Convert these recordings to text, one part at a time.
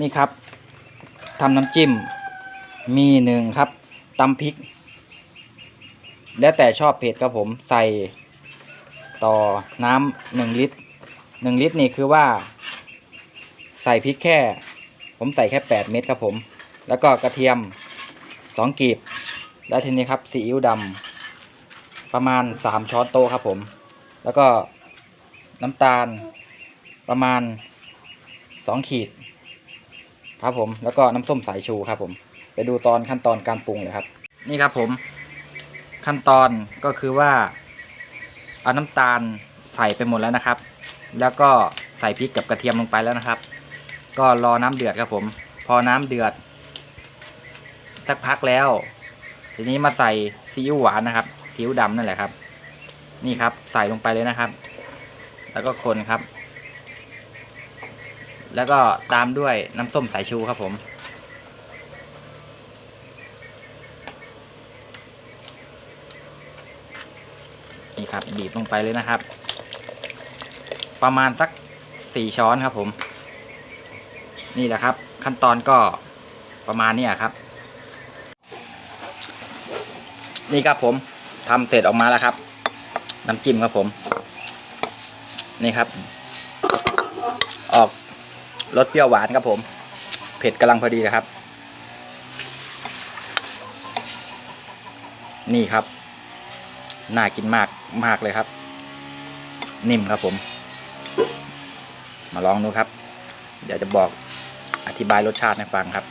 นี่ครับทำน้ำจิ้มมีหนึ่งครับตำพริก แล้วแต่ชอบเผ็ดครับผมใส่ต่อน้ำหนึ่งลิตรหนึ่งลิตรนี่คือว่า ใส่พริกแค่ ผมใส่แค่แปดเม็ดครับผม แล้วก็กระเทียมสองกีบ แล้วทีนี้ครับซีอิ๊วดำประมาณสามช้อนโต๊ะครับผม แล้วก็น้ำตาลประมาณสองขีด ครับผมแล้วก็น้ำส้มสายชูครับผม ไปดูตอนขั้นตอนการปรุงเลยครับ นี่ครับผม ขั้นตอนก็คือว่าเอาน้ำตาลใส่ไปหมดแล้วนะครับ แล้วก็ใส่พริกกับกระเทียมลงไปแล้วนะครับ ก็รอน้ำเดือดครับผม พอน้ำเดือดสักพักแล้ว ทีนี้มาใส่ซีอิ๊วหวานนะครับซีอิ๊วดำนั่นแหละครับ นี่ครับ ใส่ลงไปเลยนะครับ แล้วก็คนครับ แล้วก็ตามด้วยน้ำส้มสายชูครับผม นี่ครับบีบลงไปเลยนะครับ ประมาณสักสี่ช้อนครับผม นี่แหละครับ ขั้นตอนก็ประมาณนี้ครับ นี่ครับผมทำเสร็จออกมาแล้วครับน้ำจิ้มครับผม นี่ครับ ออก รสเปรี้ยวหวานครับผม เผ็ดกำลังพอดีนะครับ นี่ครับ น่ากินมากมากเลยครับ นิ่มครับผม มาลองดูครับ เดี๋ยวจะบอกอธิบายรสชาติให้ฟังครับ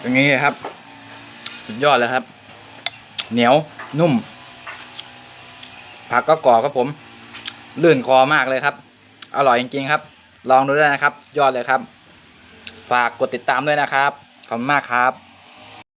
อย่างนี้ครับ สุดยอดเลยครับ เหนียวนุ่ม ผักก็กรอบครับผม ลื่นคอมากเลยครับ อร่อยจริงๆครับ ลองดูได้นะครับ ยอดเลยครับ ฝากกดติดตามด้วยนะครับ ขอบคุณมากครับ